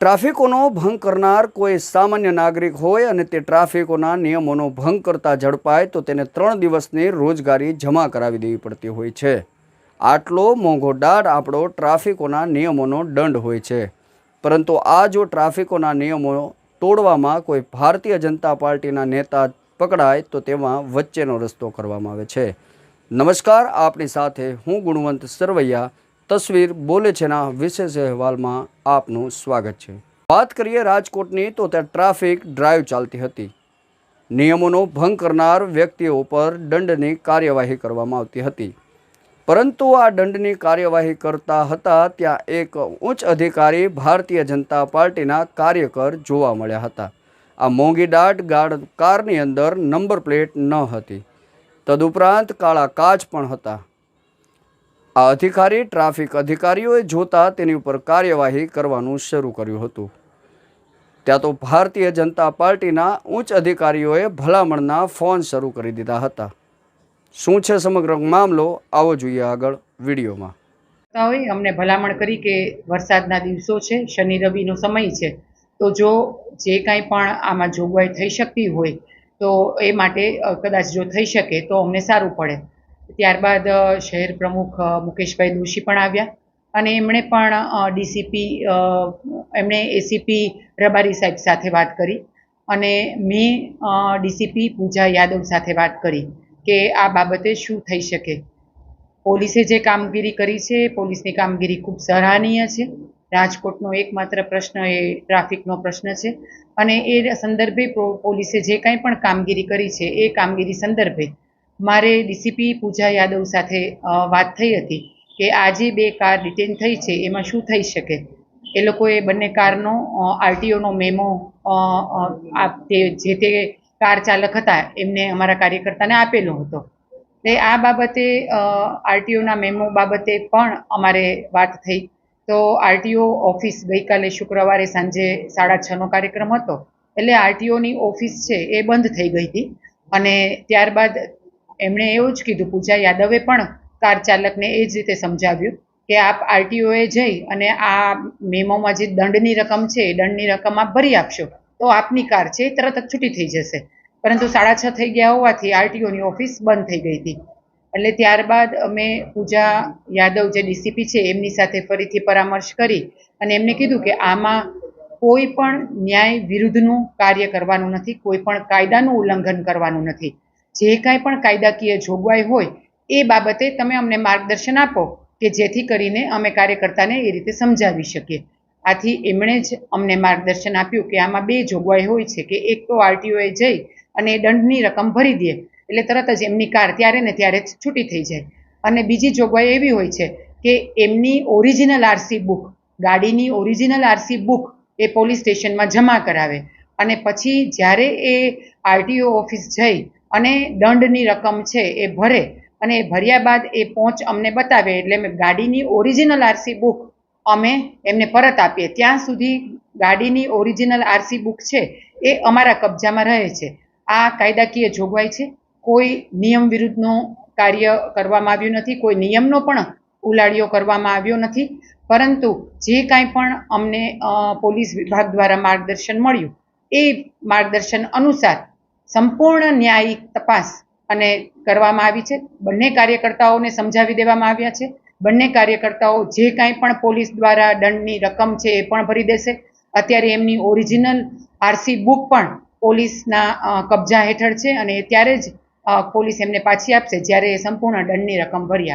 ટ્રાફિકોનો ભંગ કરનાર કોઈ સામાન્ય નાગરિક હોય અને તે ટ્રાફિકોના નિયમોનો ભંગ કરતા ઝડપાય, તો તેને ત્રણ દિવસની રોજગારી જમા કરાવી દેવી પડતી હોય છે. આટલો મોંઘો દાઢ આપણો ટ્રાફિકોના નિયમોનો દંડ હોય છે. પરંતુ આ જો ટ્રાફિકોના નિયમો તોડવામાં કોઈ ભારતીય જનતા પાર્ટીના નેતા પકડાય, તો તેમાં વચ્ચેનો રસ્તો કરવામાં આવે છે. નમસ્કાર, આપની સાથે હું ગુણવંત સરવૈયા તસવીર બોલે છેના વિશેષ અહેવાલમાં આપનું સ્વાગત છે. વાત કરીએ રાજકોટની તો ત્યાં ટ્રાફિક ડ્રાઈવ ચાલતી હતી. નિયમોનો ભંગ કરનાર વ્યક્તિઓ પર દંડની કાર્યવાહી કરવામાં આવતી હતી. પરંતુ આ દંડની કાર્યવાહી કરતા હતા ત્યાં એક ઉચ્ચ અધિકારી ભારતીય જનતા પાર્ટીના કાર્યકર જોવા મળ્યા હતા. આ મોંઘી દાટ ગાર્ડ કારની અંદર નંબર પ્લેટ ન હતી. તદુપરાંત કાળા કાચ પણ હતા. આ અધિકારી ટ્રાફિક અધિકારીઓએ જોતા તેની ઉપર કાર્યવાહી કરવાનું શરૂ કર્યું હતું. ત્યાં તો ભારતીય જનતા પાર્ટીના ઉચ્ચ અધિકારીઓએ ભલામણના ફોન શરૂ કરી દીધા હતા. શું છે સમગ્ર મામલો? આવો જોઈએ આગળ વિડીયોમાં. હોય અમને ભલામણ કરી કે વરસાદના દિવસો છે, શનિ રવિનો સમય છે. તો જો જે કાંઈ પણ આમાં જોગવાઈ થઈ શકતી હોય, તો એ માટે કદાચ જો થઈ શકે તો અમને સારું પડે. ત્યારબાદ શહેર પ્રમુખ મુકેશભાઈ દોશી પણ આવ્યા. અને એમણે પણ ડીસીપી એમણે એસીપી રબારી સાહેબ સાથે વાત કરી. અને મેં ડીસીપી પૂજા યાદવ સાથે વાત કરી કે આ બાબતે શું થઈ શકે. પોલીસે જે કામગીરી કરી છે, પોલીસની કામગીરી ખૂબ સરાહનીય છે. રાજકોટનો એકમાત્ર પ્રશ્ન એ ટ્રાફિકનો પ્રશ્ન છે. અને એ સંદર્ભે પોલીસે જે કાંઈ પણ કામગીરી કરી છે, એ કામગીરી સંદર્ભે મારે ડીસીપી પૂજા યાદવ સાથે વાત થઈ હતી કે આ જે બે કાર ડિટેન થઈ છે, એમાં શું થઈ શકે? એ લોકોએ બંને કારનો આરટીઓનો મેમો જે તે કાર ચાલક હતા, એમને અમારા કાર્યકર્તાને આપેલો હતો. એટલે આ બાબતે આરટીઓના મેમો બાબતે પણ અમારે વાત થઈ. તો આરટીઓ ઓફિસ ગઈકાલે શુક્રવારે સાંજે સાડા છનો કાર્યક્રમ હતો. એટલે આરટીઓની ઓફિસ છે, એ બંધ થઈ ગઈ હતી. અને ત્યારબાદ એમણે એવું જ કીધું, પૂજા યાદવે પણ કાર ચાલકને એ જ રીતે સમજાવ્યું કે આપ આરટીઓએ જઈ અને આ મેમોમાં જે દંડની રકમ છે, એ દંડની રકમ આપ ભરી આપશો. તો આપની કાર છે, એ તરત જ છૂટી થઈ જશે. પરંતુ સાડા છ થઈ ગયા હોવાથી આરટીઓની ઓફિસ બંધ થઈ ગઈ હતી. એટલે ત્યારબાદ અમે પૂજા યાદવ જે ડીસીપી છે, એમની સાથે ફરીથી પરામર્શ કરી અને એમને કીધું કે આમાં કોઈ પણ ન્યાય વિરુદ્ધનું કાર્ય કરવાનું નથી, કોઈ પણ કાયદાનું ઉલ્લંઘન કરવાનું નથી. જે કાંઈ પણ કાયદાકીય જોગવાઈ હોય, એ બાબતે તમે અમને માર્ગદર્શન આપો કે જેથી કરીને અમે કાર્યકર્તાને એ રીતે સમજાવી શકીએ. આથી એમણે જ અમને માર્ગદર્શન આપ્યું કે આમાં બે જોગવાઈ હોય છે, કે એક તો આરટીઓએ જઈ અને એ દંડની રકમ ભરી દે, એટલે તરત જ એમની કાર ત્યારે ને ત્યારે જ છૂટી થઈ જાય. અને બીજી જોગવાઈ એવી હોય છે કે એમની ઓરિજિનલ આરસી બુક, ગાડીની ઓરિજિનલ આરસી બુક એ પોલીસ સ્ટેશનમાં જમા કરાવે. અને પછી જ્યારે એ આરટીઓ ઓફિસ જઈ અને દંડની રકમ છે એ ભરે અને એ ભર્યા બાદ એ પહોંચ અમને બતાવે એટલે અમે ગાડીની ઓરિજિનલ આરસી બુક અમે એમને પરત આપીએ. ત્યાં સુધી ગાડીની ઓરિજિનલ આરસી બુક છે એ અમારા કબજામાં રહે છે. આ કાયદાકીય જોગવાઈ છે. કોઈ નિયમ વિરુદ્ધનું કાર્ય કરવામાં આવ્યું નથી, કોઈ નિયમનો પણ ઉલાડિયો કરવામાં આવ્યો નથી. પરંતુ જે કાંઈ પણ અમને પોલીસ વિભાગ દ્વારા માર્ગદર્શન મળ્યું, એ માર્ગદર્શન અનુસાર સંપૂર્ણ ન્યાયિક તપાસ અને કરવામાં આવી છે. બંને કાર્યકર્તાઓને સમજાવી દેવામાં આવ્યા છે. બંને કાર્યકર્તાઓ જે કાંઈ પણ પોલીસ દ્વારા દંડની રકમ છે એ પણ ભરી દેશે. અત્યારે એમની ઓરિજિનલ આરસી બુક પણ પોલીસના કબજા હેઠળ છે અને ત્યારે જ પોલીસ એમને પાછી આપશે જ્યારે એ સંપૂર્ણ દંડની રકમ ભરી